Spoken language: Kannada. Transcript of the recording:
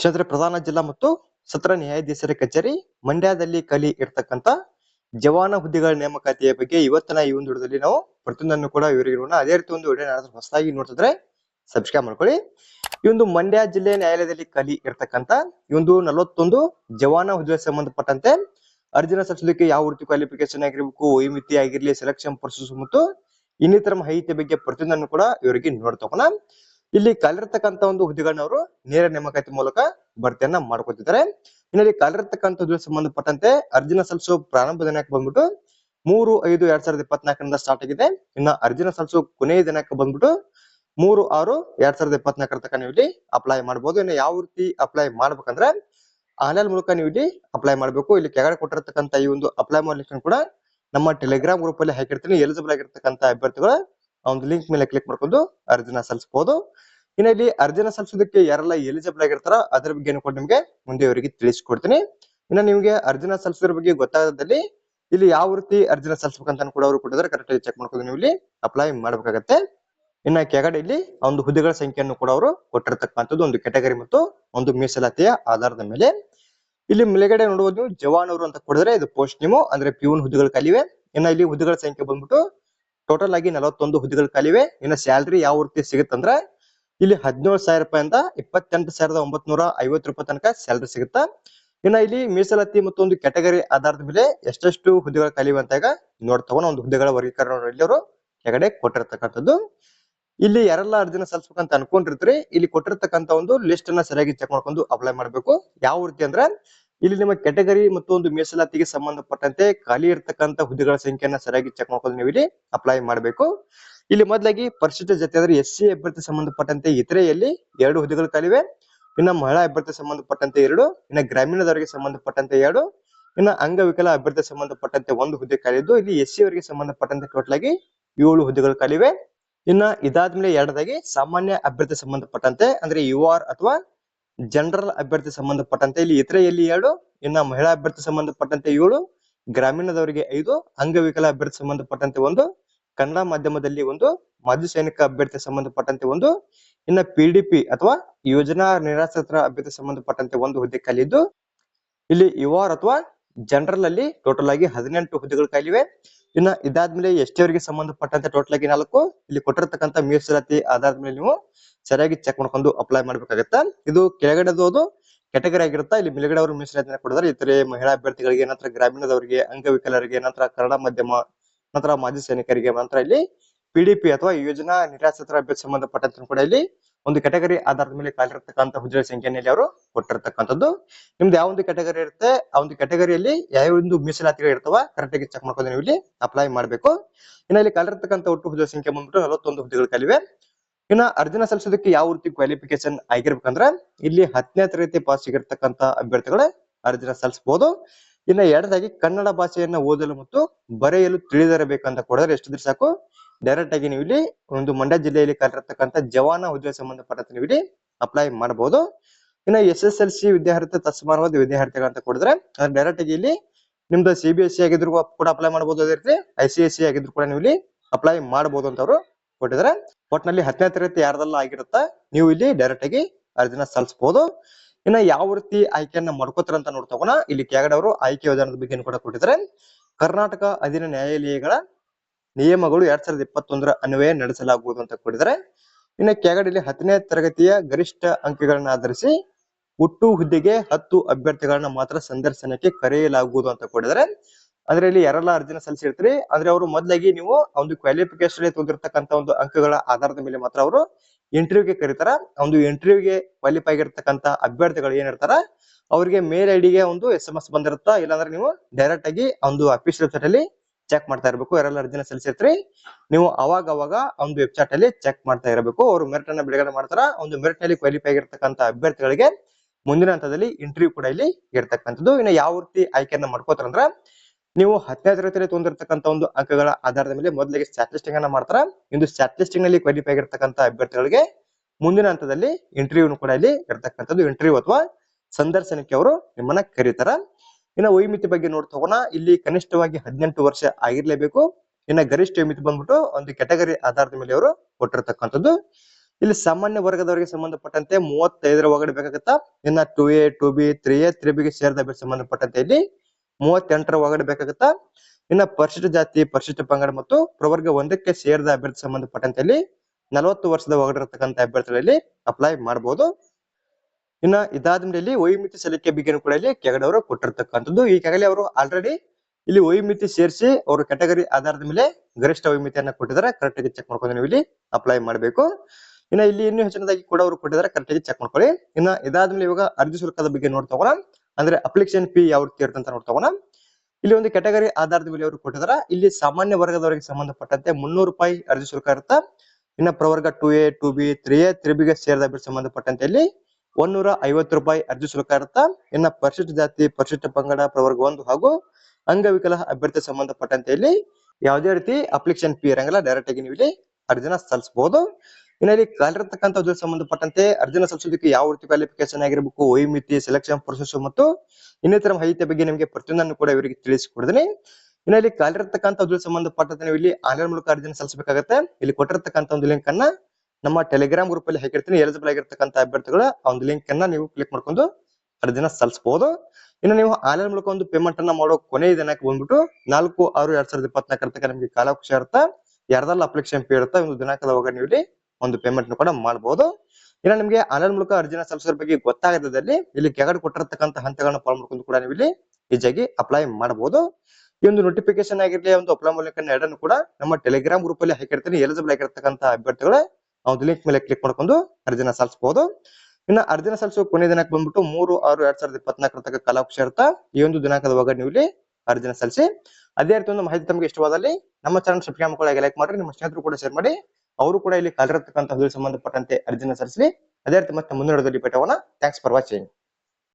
ಕ್ಷೇತ್ರ ಪ್ರಧಾನ ಜಿಲ್ಲಾ ಮತ್ತು ಸತ್ರ ನ್ಯಾಯಾಧೀಶರ ಕಚೇರಿ ಮಂಡ್ಯದಲ್ಲಿ ಕಲಿ ಇರ್ತಕ್ಕಂತ ಜವಾನ ಹುದ್ದೆಗಳ ನೇಮಕಾತಿಯ ಬಗ್ಗೆ ಇವತ್ತಿನ ಈ ಒಂದು ವಿಡಿಯೋದಲ್ಲಿ ನಾವು ಪ್ರತಿಯೊಂದನ್ನು ಕೂಡ ವಿವರಿರೋಣ ಅದೇ ರೀತಿ ಒಂದು ವಿಡಿಯೋ ಏನಾದ್ರೂ ಹೊಸದಾಗಿ ನೋಡ್ತಿದ್ರೆ ಸಬ್ಸ್ಕ್ರೈಬ್ ಮಾಡ್ಕೊಳ್ಳಿ. ಈ ಒಂದು ಮಂಡ್ಯ ಜಿಲ್ಲೆ ನ್ಯಾಯಾಲಯದಲ್ಲಿ ಕಲಿ ಇರ್ತಕ್ಕಂತ ಈ ಒಂದು ನಲವತ್ತೊಂದು ಜವಾನ ಹುದ್ದೆ ಸಂಬಂಧಪಟ್ಟಂತೆ ಅರ್ಜಿನ ಸಲ್ಲಿಸಲಿಕ್ಕೆ ಯಾವ ರೀತಿ ಕ್ವಾಲಿಫಿಕೇಶನ್ ಆಗಿರ್ಬೇಕು ವೈಮಿತಿ ಆಗಿರ್ಲಿ ಸೆಲೆಕ್ಷನ್ ಪ್ರೊಸೆಸ್ ಮತ್ತು ಇನ್ನಿತರ ಮಾಹಿತಿ ಬಗ್ಗೆ ಪ್ರತಿಯೊಂದನ್ನು ಕೂಡ ಇವರಿಗೆ ನೋಡ್ತೋಣ ಇಲ್ಲಿ ಕಾಲಿರ್ತಕ್ಕಂತ ಒಂದು ಹುದ್ದೆಗಳನ್ನ ಅವರು ನೇರ ನೇಮಕಾತಿ ಮೂಲಕ ಭರ್ತಿಯನ್ನ ಮಾಡ್ಕೊತಿದ್ದಾರೆ. ಇನ್ನಲ್ಲಿ ಕಾಲಿರ್ತಕ್ಕಂಥ ಸಂಬಂಧಪಟ್ಟಂತೆ ಅರ್ಜಿನ ಸಲ್ಸು ಪ್ರಾರಂಭ ದಿನಾಂಕ ಬಂದ್ಬಿಟ್ಟು ಮೂರು, ಐದು, ಎರಡ್ ಸಾವಿರದ ಇಪ್ಪತ್ನಾಲ್ಕರಿಂದ ಸ್ಟಾರ್ಟ್ ಆಗಿದೆ. ಇನ್ನ ಅರ್ಜಿನ ಸಲ್ಸು ಕೊನೆಯ ದಿನಾಂಕ ಬಂದ್ಬಿಟ್ಟು ಮೂರು, ಆರು, ಎರಡ್ ಸಾವಿರದ ಇಪ್ಪತ್ನಾಲ್ಕರ ತನಕ ನೀವು ಇಲ್ಲಿ ಅಪ್ಲೈ ಮಾಡಬಹುದು ಇನ್ನು ಯಾವ ರೀತಿ ಅಪ್ಲೈ ಮಾಡ್ಬೇಕಂದ್ರೆ ಆನ್ಲೈನ್ ಮೂಲಕ ನೀವು ಇಲ್ಲಿ ಅಪ್ಲೈ ಮಾಡಬೇಕು. ಇಲ್ಲಿ ಕೆಳಗಡೆ ಕೊಟ್ಟಿರತಕ್ಕಂತ ಈ ಒಂದು ಅಪ್ಲೈ ಮಾಡ್ಲಿಕ್ಕೆ ಕೂಡ ನಮ್ಮ ಟೆಲಿಗ್ರಾಮ್ ಗ್ರೂಪ್ ಅಲ್ಲಿ ಹಾಕಿರ್ತೀನಿ. ಎಲಿಜಿಬಲ್ ಆಗಿರ್ತಕ್ಕಂಥ ಅಭ್ಯರ್ಥಿಗಳು ಆ ಒಂದು ಲಿಂಕ್ ಮೇಲೆ ಕ್ಲಿಕ್ ಮಾಡ್ಕೊಂಡು ಅರ್ಜಿನ ಸಲ್ಲಿಸಬಹುದು ಇನ್ನು ಇಲ್ಲಿ ಅರ್ಜಿನ ಸಲ್ಲಿಸೋದಕ್ಕೆ ಯಾರೆಲ್ಲ ಎಲಿಜಿಬಲ್ ಆಗಿರ್ತಾರೋ ಅದ್ರ ಬಗ್ಗೆ ಕೂಡ ನಿಮ್ಗೆ ಮುಂದೆ ಅವರಿಗೆ ತಿಳಿಸ್ಕೊಡ್ತೀನಿ. ಇನ್ನು ನಿಮ್ಗೆ ಅರ್ಜಿನ ಸಲ್ಲಿಸೋದ್ರ ಬಗ್ಗೆ ಗೊತ್ತಾಗದಲ್ಲಿ ಇಲ್ಲಿ ಯಾವ ರೀತಿ ಅರ್ಜಿನ ಸಲ್ಲಿಸಬೇಕಂತ ಕೂಡ ಅವರು ಕೊಟ್ಟಿದ್ದಾರೆ. ಕರೆಕ್ಟ್ ಆಗಿ ಚೆಕ್ ಮಾಡ್ಕೊಂಡು ನೀವು ಇಲ್ಲಿ ಅಪ್ಲೈ ಮಾಡ್ಬೇಕಾಗತ್ತೆ. ಇನ್ನ ಕೆಳಗಡೆ ಇಲ್ಲಿ ಒಂದು ಹುದ್ದೆಗಳ ಸಂಖ್ಯೆಯನ್ನು ಕೂಡ ಅವರು ಕೊಟ್ಟಿರ್ತಕ್ಕಂಥದ್ದು ಒಂದು ಕೆಟಗರಿ ಮತ್ತು ಒಂದು ಮೀಸಲಾತಿಯ ಆಧಾರದ ಮೇಲೆ. ಇಲ್ಲಿ ಮೇಲೆಗಡೆ ನೋಡಬಹುದು ನೀವು ಅವರು ಅಂತ ಕೊಡಿದ್ರೆ ಇದು ಪೋಸ್ಟ್ ನೇಮು ಅಂದ್ರೆ ಪ್ಯೂನ್ ಹುದ್ದೆಗಳು ಕಲಿವೆ ಇನ್ನ ಇಲ್ಲಿ ಹುದ್ದೆಗಳ ಸಂಖ್ಯೆ ಬಂದ್ಬಿಟ್ಟು ಟೋಟಲ್ ಆಗಿ ನಲವತ್ತೊಂದು ಹುದ್ದೆಗಳು ಖಾಲಿವೆ. ಇನ್ನು ಸ್ಯಾಲ್ರಿ ಯಾವ ರೀತಿ ಸಿಗುತ್ತಂದ್ರೆ ಇಲ್ಲಿ ಹದಿನೇಳು ಸಾವಿರ ರೂಪಾಯಿಂದ ಇಪ್ಪತ್ತೆಂಟು ಸಾವಿರದ ಒಂಬತ್ನೂರ ಐವತ್ತು ರೂಪಾಯಿ ತನಕ ಸ್ಯಾಲ್ರಿ ಸಿಗುತ್ತೆ. ಇನ್ನ ಇಲ್ಲಿ ಮೀಸಲಾತಿ ಮತ್ತು ಒಂದು ಕ್ಯಾಟಗರಿ ಆಧಾರದ ಮೇಲೆ ಎಷ್ಟೆಷ್ಟು ಹುದ್ದೆಗಳು ಖಾಲಿವೆ ಅಂತ ಈಗ ನೋಡ್ತವನ ಒಂದು ಹುದ್ದೆಗಳ ವರ್ಗೀಕರಣ ಅವರು ಕೆಳಗಡೆ ಕೊಟ್ಟಿರ್ತಕ್ಕಂಥದ್ದು. ಇಲ್ಲಿ ಯಾರೆಲ್ಲ ಅರ್ಜಿನ ಸಲ್ಲಿಸ್ಬೇಕಂತ ಅನ್ಕೊಂಡಿರ್ತೀರಿ, ಇಲ್ಲಿ ಕೊಟ್ಟಿರ್ತಕ್ಕಂಥ ಒಂದು ಲಿಸ್ಟ್ ಅನ್ನ ಸರಿಯಾಗಿ ಚೆಕ್ ಮಾಡ್ಕೊಂಡು ಅಪ್ಲೈ ಮಾಡಬೇಕು. ಯಾವ ರೀತಿ ಅಂದ್ರೆ ಇಲ್ಲಿ ನಿಮ್ಮ ಕ್ಯಾಟಗರಿ ಮತ್ತು ಒಂದು ಮೀಸಲಾತಿಗೆ ಸಂಬಂಧಪಟ್ಟಂತೆ ಖಾಲಿ ಇರತಕ್ಕಂತ ಹುದ್ದೆಗಳ ಸಂಖ್ಯೆಯನ್ನ ಸರಿಯಾಗಿ ಚೆಕ್ ಮಾಡ್ಕೊಂಡು ನೀವು ಇಲ್ಲಿ ಅಪ್ಲೈ ಮಾಡಬೇಕು. ಇಲ್ಲಿ ಮೊದಲಾಗಿ ಪರಿಶಿಷ್ಟ ಜೊತೆ ಅಂದ್ರೆ ಎಸ್ ಸಿ ಅಭ್ಯರ್ಥಿ ಸಂಬಂಧಪಟ್ಟಂತೆ ಇತರೆಯಲ್ಲಿ ಎರಡು ಹುದ್ದೆಗಳು ಖಾಲಿವೆ ಇನ್ನ ಮಹಿಳಾ ಅಭ್ಯರ್ಥಿ ಸಂಬಂಧಪಟ್ಟಂತೆ ಎರಡು, ಇನ್ನ ಗ್ರಾಮೀಣದವರಿಗೆ ಸಂಬಂಧಪಟ್ಟಂತೆ ಎರಡು, ಇನ್ನ ಅಂಗವಿಕಲ ಅಭ್ಯರ್ಥಿ ಸಂಬಂಧಪಟ್ಟಂತೆ ಒಂದು ಹುದ್ದೆ ಕಾಲಿದ್ದು ಇಲ್ಲಿ ಎಸ್ ಸಿ ಅವರಿಗೆ ಸಂಬಂಧಪಟ್ಟಂತೆ ಟೋಟಲ್ ಆಗಿ ಏಳು ಹುದ್ದೆಗಳು ಖಾಲಿವೆ ಇನ್ನ ಇದಾದ್ಮೇಲೆ ಎರಡದಾಗಿ ಸಾಮಾನ್ಯ ಅಭ್ಯರ್ಥಿ ಸಂಬಂಧಪಟ್ಟಂತೆ ಅಂದ್ರೆ ಯು ಆರ್ ಅಥವಾ ಜನರಲ್ ಅಭ್ಯರ್ಥಿ ಸಂಬಂಧಪಟ್ಟಂತೆ ಇಲ್ಲಿ ಇತರೆಯಲ್ಲಿ ಎರಡು, ಇನ್ನ ಮಹಿಳಾ ಅಭ್ಯರ್ಥಿ ಸಂಬಂಧಪಟ್ಟಂತೆ ಏಳು, ಗ್ರಾಮೀಣದವರಿಗೆ ಐದು, ಅಂಗವಿಕಲ ಅಭ್ಯರ್ಥಿ ಸಂಬಂಧಪಟ್ಟಂತೆ ಒಂದು, ಕನ್ನಡ ಮಾಧ್ಯಮದಲ್ಲಿ ಒಂದು, ಮಾಜಿ ಸೈನಿಕ ಅಭ್ಯರ್ಥಿ ಸಂಬಂಧಪಟ್ಟಂತೆ ಒಂದು, ಇನ್ನ ಪಿಡಿಪಿ ಅಥವಾ ಯೋಜನಾ ನಿರಾಶ್ರಿತರ ಅಭ್ಯರ್ಥಿ ಸಂಬಂಧಪಟ್ಟಂತೆ ಒಂದು ಹುದ್ದೆ ಕಲಿದ್ದು ಇಲ್ಲಿ ಯುವಾರ್ ಅಥವಾ ಜನರಲ್ ಅಲ್ಲಿ ಟೋಟಲ್ ಆಗಿ ಹದಿನೆಂಟು ಹುದ್ದೆಗಳು ಖಾಲಿವೆ ಇನ್ನ ಇದಾದ್ಮೇಲೆ ಎಸ್ ಟಿ ಅವರಿಗೆ ಸಂಬಂಧಪಟ್ಟಂತೆ ಟೋಟಲ್ ಆಗಿ ನಾಲ್ಕು. ಇಲ್ಲಿ ಕೊಟ್ಟಿರತಕ್ಕಂತ ಮೀಸಲಾತಿ ಆಧಾರದ ಮೇಲೆ ನೀವು ಸರಿಯಾಗಿ ಚೆಕ್ ಮಾಡ್ಕೊಂಡು ಅಪ್ಲೈ ಮಾಡ್ಬೇಕಾಗತ್ತ? ಇದು ಕೆಳಗಡೆದು ಅದು ಕೆಟಗರಿ ಆಗಿರುತ್ತ? ಇಲ್ಲಿ ಮೇಲ್ಗಡೆ ಅವರು ಮೀಸಲಾತಿನ ಕೊಡಿದ್ರೆ ಇತರೆ ಮಹಿಳಾ ಅಭ್ಯರ್ಥಿಗಳಿಗೆ, ನಂತರ ಗ್ರಾಮೀಣದವರಿಗೆ ಅಂಗವಿಕಲರಿಗೆ ನಂತರ ಕನ್ನಡ ಮಾಧ್ಯಮ, ನಂತರ ಮಾಜಿ ಸೈನಿಕರಿಗೆ ನಂತರ ಇಲ್ಲಿ ಪಿಡಿಪಿ ಅಥವಾ ಯೋಜನಾ ನಿರಾಶ್ರಿತರ ಅಭ್ಯರ್ಥಿ ಸಂಬಂಧಪಟ್ಟಂತ ಕೂಡ ಇಲ್ಲಿ ಒಂದು ಕೆಟಗರಿ ಆಧಾರದ ಮೇಲೆ ಕಾಲಿರತಕ್ಕಂಥ ಹುದ್ದೆಗಳ ಸಂಖ್ಯೆಯಲ್ಲಿ ಅವರು ಕೊಟ್ಟಿರ್ತಕ್ಕಂಥದ್ದು. ನಿಮ್ದು ಯಾವ ಒಂದು ಕೆಟಗರಿ ಇರುತ್ತೆ, ಆ ಒಂದು ಕೆಟಗರಿಯಲ್ಲಿ ಯಾವ ಒಂದು ಮೀಸಲಾತಿಗಳು ಇರ್ತಾವ ಕರೆಕ್ಟ್ ಆಗಿ ಚೆಕ್ ಮಾಡ್ಕೊಂಡು ನೀವು ಇಲ್ಲಿ ಅಪ್ಲೈ ಮಾಡಬೇಕು. ಇನ್ನ ಇಲ್ಲಿ ಕಾಲಿರತಕ್ಕಂತ ಒಟ್ಟು ಹುದ್ದೆ ಸಂಖ್ಯೆ ಬಂದ್ಬಿಟ್ಟು ನಲವತ್ತೊಂದು ಹುದ್ದೆಗಳು ಕಲಿವೆ. ಇನ್ನ ಅರ್ಜಿನ ಸಲ್ಲಿಸೋದಕ್ಕೆ ಯಾವ ರೀತಿ ಕ್ವಾಲಿಫಿಕೇಶನ್ ಆಗಿರ್ಬೇಕಂದ್ರೆ, ಇಲ್ಲಿ ಹತ್ತನೇ ತರಗತಿ ಪಾಸ್ ಆಗಿರ್ತಕ್ಕಂಥ ಅಭ್ಯರ್ಥಿಗಳು ಅರ್ಜಿನ ಸಲ್ಲಿಸಬಹುದು ಇನ್ನ ಎರಡದಾಗಿ ಕನ್ನಡ ಭಾಷೆಯನ್ನ ಓದಲು ಮತ್ತು ಬರೆಯಲು ತಿಳಿದಿರಬೇಕಂತ ಕೊಡಿದ್ರೆ ಎಷ್ಟು ಸಾಕು ಡೈರೆಕ್ಟ್ ಆಗಿ ನೀವು ಇಲ್ಲಿ ಒಂದು ಮಂಡ್ಯ ಜಿಲ್ಲೆಯಲ್ಲಿ ಕಲಿರ್ತಕ್ಕಂಥ ಜವಾನ ಉದ್ಯೋಗ ಸಂಬಂಧಪಟ್ಟಂತ ನೀವು ಇಲ್ಲಿ ಅಪ್ಲೈ ಮಾಡಬಹುದು. ಇನ್ನ ಎಸ್ ಎಸ್ ಎಲ್ ಸಿ ವಿದ್ಯಾರ್ಥಿ ತತ್ಸಮಾನವಾದ ವಿದ್ಯಾರ್ಥಿಗಳು ಅಂತ ಕೊಡಿದ್ರೆ ಡೈರೆಕ್ಟ್ ಆಗಿ ಇಲ್ಲಿ ನಿಮ್ದು ಸಿ ಬಿ ಎಸ್ ಸಿ ಆಗಿದ್ರು ಕೂಡ ಅಪ್ಲೈ ಮಾಡಬಹುದು ಅದೇ ರೀತಿ ಐ ಸಿ ಎಸ್ ಸಿ ಆಗಿದ್ರು ಕೂಡ ನೀವು ಇಲ್ಲಿ ಅಪ್ಲೈ ಮಾಡಬಹುದು ಅಂತ ಅವರು ಕೊಟ್ಟಿದ್ದಾರೆ. ಒಟ್ಟಿನಲ್ಲಿ ಹತ್ತನೇ ತರಗತಿ ಯಾರ್ದೆಲ್ಲ ಆಗಿರುತ್ತ ನೀವು ಇಲ್ಲಿ ಡೈರೆಕ್ಟ್ ಆಗಿ ಅರ್ಜಿನ ಸಲ್ಲಿಸಬಹುದು. ಇನ್ನ ಯಾವ ರೀತಿ ಆಯ್ಕೆಯನ್ನ ಮಾಡ್ಕೋತಾರ ಅಂತ ನೋಡ್ತಗೋಣ ಇಲ್ಲಿ ಕೆಳಗಡೆ ಅವರು ಆಯ್ಕೆ ವಿಧಾನದ ಬಗ್ಗೆ ಕೂಡ ಕೊಟ್ಟಿದ್ದಾರೆ. ಕರ್ನಾಟಕ ಅಧೀನ ನ್ಯಾಯಾಲಯಗಳ ನಿಯಮಗಳು ಎರಡ್ ಸಾವಿರದ ಇಪ್ಪತ್ತೊಂದರ ಅನ್ವಯ ನಡೆಸಲಾಗುವುದು ಅಂತ ಕೊಟ್ಟಿದ್ದಾರೆ ಇನ್ನು ಕೆಳಗಡೆಯಲ್ಲಿ ಹತ್ತನೇ ತರಗತಿಯ ಗರಿಷ್ಠ ಅಂಕಗಳನ್ನ ಆಧರಿಸಿ ಒಟ್ಟು ಹುದ್ದೆಗೆ ಹತ್ತು ಅಭ್ಯರ್ಥಿಗಳನ್ನ ಮಾತ್ರ ಸಂದರ್ಶನಕ್ಕೆ ಕರೆಯಲಾಗುವುದು ಅಂತ ಕೊಟ್ಟಿದ್ದಾರೆ ಅಂದ್ರೆ ಇಲ್ಲಿ ಯಾರೆಲ್ಲ ಅರ್ಜಿನ ಸಲ್ಲಿಸಿರ್ತೀರಿ? ಅಂದ್ರೆ ಅವರು ಮೊದಲಾಗಿ ನೀವು ಒಂದು ಕ್ವಾಲಿಫಿಕೇಶನ್ ತಂದಿರತಕ್ಕಂತ ಒಂದು ಅಂಕಗಳ ಆಧಾರದ ಮೇಲೆ ಮಾತ್ರ ಅವರು ಇಂಟರ್ವ್ಯೂಗೆ ಕರೀತಾರ. ಒಂದು ಇಂಟರ್ವ್ಯೂಗೆ ಕ್ವಾಲಿಫೈ ಆಗಿರ್ತಕ್ಕಂಥ ಅಭ್ಯರ್ಥಿಗಳು ಏನಿರ್ತಾರ, ಅವರಿಗೆ ಮೇಲ್ ಐಡಿಗೆ ಒಂದು ಎಸ್ ಎಂ ಎಸ್ ಬಂದಿರುತ್ತಾ, ಇಲ್ಲಾಂದ್ರೆ ನೀವು ಡೈರೆಕ್ಟ್ ಆಗಿ ಒಂದು ಅಫಿಷಿಯಲ್ ವೆಬ್ಸೈಟ್ ಅಲ್ಲಿ ಚೆಕ್ ಮಾಡ್ತಾ ಇರಬೇಕು. ಯಾರೆಲ್ಲ ಅರ್ಜಿನ ಸಲ್ಲಿಸಿರ್ತೀರಿ ನೀವು ಅವಾಗ ಅವಾಗ ಒಂದು ವೆಬ್ಸೈಟ್ ಅಲ್ಲಿ ಚೆಕ್ ಮಾಡ್ತಾ ಇರಬೇಕು. ಅವರು ಮೆರಿಟ್ ಅನ್ನ ಬಿಡುಗಡೆ ಮಾಡ್ತಾರ? ಒಂದು ಮೆರಿಟ್ನಲ್ಲಿ ಕ್ವಾಲಿಫೈ ಆಗಿರ್ತಕ್ಕಂತ ಅಭ್ಯರ್ಥಿಗಳಿಗೆ ಮುಂದಿನ ಹಂತದಲ್ಲಿ ಇಂಟರ್ವ್ಯೂ ಕೂಡ ಇಲ್ಲಿ ಇರ್ತಕ್ಕಂಥದ್ದು. ಇನ್ನು ಯಾವ ರೀತಿ ಆಯ್ಕೆಯನ್ನ ಮಾಡ್ಕೋತಾರಂದ್ರ ನೀವು ಹತ್ತನೇ ತರಗತಿಯಲ್ಲಿ ತೊಂದಿರ್ತಕ್ಕಂಥ ಒಂದು ಅಂಕಗಳ ಆಧಾರದ ಮೇಲೆ ಮೊದಲಿಗೆ ಸ್ಟ್ಯಾಟಿಸ್ಟಿಂಗ್ ಅನ್ನ ಮಾಡ್ತಾರ. ಇಂದು ಸ್ಟ್ಯಾಟಿಸ್ಟಿಂಗ್ನಲ್ಲಿ ಕ್ವಾಲಿಫೈ ಆಗಿರ್ತಕ್ಕಂಥ ಅಭ್ಯರ್ಥಿಗಳಿಗೆ ಮುಂದಿನ ಹಂತದಲ್ಲಿ ಇಂಟರ್ವ್ಯೂ ಕೂಡ ಇಲ್ಲಿ ಇರ್ತಕ್ಕಂಥದ್ದು. ಇಂಟರ್ವ್ಯೂ ಅಥವಾ ಸಂದರ್ಶನಕ್ಕೆ ಅವರು ನಿಮ್ಮನ್ನ ಕರೀತಾರ. ಇನ್ನ ವಯೋಮಿತಿ ಬಗ್ಗೆ ನೋಡ್ತಗೋಣ ಇಲ್ಲಿ ಕನಿಷ್ಠವಾಗಿ ಹದಿನೆಂಟು ವರ್ಷ ಆಗಿರ್ಲೇಬೇಕು. ಇನ್ನ ಗರಿಷ್ಠ ವಯೋಮಿತಿ ಬಂದ್ಬಿಟ್ಟು ಒಂದು ಕೆಟಗರಿ ಆಧಾರದ ಮೇಲೆ ಅವರು ಕೊಟ್ಟಿರ್ತಕ್ಕಂಥದ್ದು. ಇಲ್ಲಿ ಸಾಮಾನ್ಯ ವರ್ಗದವರಿಗೆ ಸಂಬಂಧಪಟ್ಟಂತೆ ಮೂವತ್ತೈದರ ಒಳಗಡೆ ಬೇಕಾಗುತ್ತಾ? ಇನ್ನ two A two B three A three ಬಿಗೆ ಸೇರಿದ ಸಂಬಂಧಪಟ್ಟಂತೆ ಇಲ್ಲಿ ಮೂವತ್ತೆಂಟರ ಒಳಗಡೆ ಬೇಕಾಗುತ್ತಾ? ಇನ್ನ ಪರಿಶಿಷ್ಟ ಜಾತಿ, ಪರಿಶಿಷ್ಟ ಪಂಗಡ ಮತ್ತು ಪ್ರವರ್ಗ ಒಂದಕ್ಕೆ ಸೇರಿದ ಅಭ್ಯರ್ಥಿ ಸಂಬಂಧಪಟ್ಟಂತೆ ಇಲ್ಲಿ ನಲವತ್ತು ವರ್ಷದ ಒಳಗಡೆ ಇರತಕ್ಕಂತ ಅಭ್ಯರ್ಥಿಗಳಲ್ಲಿ ಅಪ್ಲೈ ಮಾಡಬಹುದು ಇನ್ನ ಇದಾದ್ಮೇಲೆ ಇಲ್ಲಿ ವೈಮಿತಿ ಸಲಿಕೆ ಬಗ್ಗೆ ಕೂಡ ಇಲ್ಲಿ ಕೆಗಡೆ ಅವರು ಕೊಟ್ಟಿರ್ತಕ್ಕಂಥದ್ದು. ಈಗಾಗಲೇ ಅವರು ಆಲ್ರೆಡಿ ಇಲ್ಲಿ ವೈಮಿತಿ ಸೇರಿಸಿ ಅವರು ಕ್ಯಾಟಗರಿ ಆಧಾರದ ಮೇಲೆ ಗರಿಷ್ಠ ವೈಮಿತಿಯನ್ನ ಕೊಟ್ಟಿದ್ದಾರೆ. ಕರೆಕ್ಟ್ ಆಗಿ ಚೆಕ್ ಮಾಡ್ಕೊಂಡು ನೀವು ಇಲ್ಲಿ ಅಪ್ಲೈ ಮಾಡಬೇಕು. ಇನ್ನ ಇಲ್ಲಿ ಇನ್ನೂ ಹೆಚ್ಚಿನದಾಗಿ ಕೂಡ ಅವರು ಕೊಟ್ಟಿದ್ದಾರೆ. ಕರೆಕ್ಟ್ ಆಗಿ ಚೆಕ್ ಮಾಡ್ಕೊಳ್ಳಿ. ಇನ್ನ ಇದಾದ್ಮೇಲೆ ಇವಾಗ ಅರ್ಜಿ ಶುಲ್ಕದ ಬಗ್ಗೆ ನೋಡ್ತಗೋಣ ಅಂದ್ರೆ ಅಪ್ಲಿಕೇಶನ್ ಫೀ ಯಾವ ರೀತಿ ಇರುತ್ತೆ ಅಂತ ಇಲ್ಲಿ ಒಂದು ಕ್ಯಾಟಗರಿ ಆಧಾರದ ಮೇಲೆ ಅವರು ಕೊಟ್ಟಿದ್ದಾರೆ. ಇಲ್ಲಿ ಸಾಮಾನ್ಯ ವರ್ಗದವರಿಗೆ ಸಂಬಂಧಪಟ್ಟಂತೆ ಮುನ್ನೂರು ರೂಪಾಯಿ ಅರ್ಜಿ ಶುಲ್ಕ ಇರುತ್ತೆ? ಇನ್ನ ಪ್ರವರ್ಗ two A two B three A three ಬಿಗೆ ಸೇರಿದ ಸಂಬಂಧಪಟ್ಟಂತೆ ಇಲ್ಲಿ ಒಂದೂರ ಐವತ್ತು ರೂಪಾಯಿ ಅರ್ಜಿ ಶುಲ್ಕ ಇರುತ್ತಾ? ಇನ್ನ ಪರಿಶಿಷ್ಟ ಜಾತಿ, ಪರಿಶಿಷ್ಟ ಪಂಗಡ, ಪ್ರವರ್ಗ ಒಂದು ಹಾಗೂ ಅಂಗವಿಕಲ ಅಭ್ಯರ್ಥಿ ಸಂಬಂಧಪಟ್ಟಂತೆ ಇಲ್ಲಿ ಯಾವುದೇ ರೀತಿ ಅಪ್ಲಿಕೇಶನ್ ಫೀ ಇರಂಗಿಲ್ಲ. ಡೈರೆಕ್ಟ್ ಆಗಿ ನೀವು ಇಲ್ಲಿ ಅರ್ಜಿನ ಸಲ್ಲಿಸಬಹುದು. ಇನ್ನ ಇಲ್ಲಿ ಕಾಲಿರತಕ್ಕಂತ ಉದ್ಯೋಗ ಸಂಬಂಧಪಟ್ಟಂತೆ ಅರ್ಜಿನ ಸಲ್ಲಿಸೋದಕ್ಕೆ ಯಾವ ರೀತಿ ಕ್ವಾಲಿಫಿಕೇಶನ್ ಆಗಿರಬೇಕು ವೈಮಿತಿ ಸೆಲೆಕ್ಷನ್ ಪ್ರೊಸೆಸ್ ಮತ್ತು ಇನ್ನಿತರ ಮಾಹಿತಿಯ ಬಗ್ಗೆ ನಿಮಗೆ ಪ್ರತಿಯೊಂದನ್ನು ಕೂಡ ಇವರಿಗೆ ತಿಳಿಸಿಕೊಡ್ತೀನಿ. ಇನ್ನ ಇಲ್ಲಿ ಕಾಲಿರತಕ್ಕಂತ ಉದ್ಯೋಗ ಸಂಬಂಧಪಟ್ಟಂತೆ ನೀವು ಇಲ್ಲಿ ಆನ್ಲೈನ್ ಮೂಲಕ ಅರ್ಜಿನ ಸಲ್ಲಿಸಬೇಕಾಗತ್ತೆ. ಇಲ್ಲಿ ಕೊಟ್ಟಿರತಕ್ಕಂತ ಒಂದು ಲಿಂಕ್ ಅನ್ನ ನಮ್ಮ ಟೆಲಿಗ್ರಾಮ್ ಗ್ರೂಪ್ ಅಲ್ಲಿ ಹಾಕಿರ್ತೀನಿ ಎಲಿಜಿಬಲ್ ಆಗಿರ್ತಕ್ಕಂಥ ಅಭ್ಯರ್ಥಿಗಳ ಒಂದು ಲಿಂಕ್ ಅನ್ನ ನೀವು ಕ್ಲಿಕ್ ಮಾಡ್ಕೊಂಡು ಅರ್ಜಿನ ಸಲ್ಲಿಸಬಹುದು ಇನ್ನು ನೀವು ಆನ್ಲೈನ್ ಮೂಲಕ ಒಂದು ಪೇಮೆಂಟ್ ಅನ್ನ ಮಾಡೋ ಕೊನೆ ದಿನಕ್ಕೆ ಬಂದ್ಬಿಟ್ಟು ನಾಲ್ಕು, ಆರು, ಎರಡ್ ಸಾವಿರದ ಇಪ್ಪತ್ನಾಲ್ಕರ ತನಕ ನಿಮಗೆ ಕಾಲಾವಕಾಶ ಇರುತ್ತೆ. ಯಾರ್ದಲ್ಲ ಅಪ್ಲಿಕೇಶನ್ ಪೇ ಇರುತ್ತೆ, ಒಂದು ದಿನಾಂಕದ ಒಳಗೆ ನೀವು ಒಂದು ಪೇಮೆಂಟ್ ಕೂಡ ಮಾಡಬಹುದು ಇನ್ನು ನಿಮಗೆ ಆನ್ಲೈನ್ ಮೂಲಕ ಅರ್ಜಿನ ಸಲ್ಲಿಸೋದ್ರ ಬಗ್ಗೆ ಗೊತ್ತಾಗದಲ್ಲಿ ಇಲ್ಲಿ ಕೆಗಡ್ ಕೊಟ್ಟಿರತಕ್ಕಂತ ಹಂತಗಳನ್ನ ಫಾಲೋ ಮಾಡ್ಕೊಂಡು ಕೂಡ ನೀವು ಇಲ್ಲಿ ಈಜಾಗಿ ಅಪ್ಲೈ ಮಾಡಬಹುದು ಈ ಒಂದು ನೋಟಿಫಿಕೇಶನ್ ಆಗಿರ್ಲಿ, ಒಂದು ಅಪ್ಲೈ ಮೂಲಕ ಎರಡನ್ನು ಕೂಡ ನಮ್ಮ ಟೆಲಿಗ್ರಾಮ್ ಗ್ರೂಪ್ ಅಲ್ಲಿ ಹಾಕಿರ್ತೀನಿ. ಎಲಿಜಿಬಲ್ ಆಗಿರ್ತಕ್ಕಂಥ ಅಭ್ಯರ್ಥಿಗಳ ಒಂದು ಲಿಂಕ್ ಮೇಲೆ ಕ್ಲಿಕ್ ಮಾಡ್ಕೊಂಡು ಅರ್ಜಿನ ಸಲ್ಲಿಸಬಹುದು ಇನ್ನ ಅರ್ಜಿನ ಸಲ್ಲಿಸುವ ಕೊನೆ ದಿನಕ್ಕೆ ಬಂದ್ಬಿಟ್ಟು ಮೂರು, ಆರು, ಎರಡ್ ಸಾವಿರದ ಇಪ್ಪತ್ನಾಲ್ಕರ ತನಕ ಕಾಲಾವಕಾಶ ಈ ಒಂದು ದಿನಾಂಕದ ಒಳಗಡೆ ನೀವು ಇಲ್ಲಿ ಅರ್ಜಿನ ಸಲ್ಲಿಸಿ. ಅದೇ ರೀತಿ ಒಂದು ಮಾಹಿತಿ ತಮಗೆ ಇಷ್ಟವಾದಲ್ಲಿ ನಮ್ಮ ಚಾನಲ್ ಸಬ್ಸ್ಕ್ರೈಬ್ ಮಾಡ್ಕೊಳ್ಳಿ ಲೈಕ್ ಮಾಡಿ ನಿಮ್ಮ ಸ್ನೇಹಿತರು ಕೂಡ ಶೇರ್ ಮಾಡಿ, ಅವರು ಕೂಡ ಇಲ್ಲಿ ಕಾಲಿರತಕ್ಕಂತಹ ಸಂಬಂಧಪಟ್ಟಂತೆ ಅರ್ಜಿನ ಸಲ್ಲಿಸಿ ಅದೇ ರೀತಿ ಮತ್ತೆ ಮುಂದಿನ ಭೇಟಿ ಆಗೋಣ ಥ್ಯಾಂಕ್ಸ್ ಫಾರ್ ವಾಚಿಂಗ್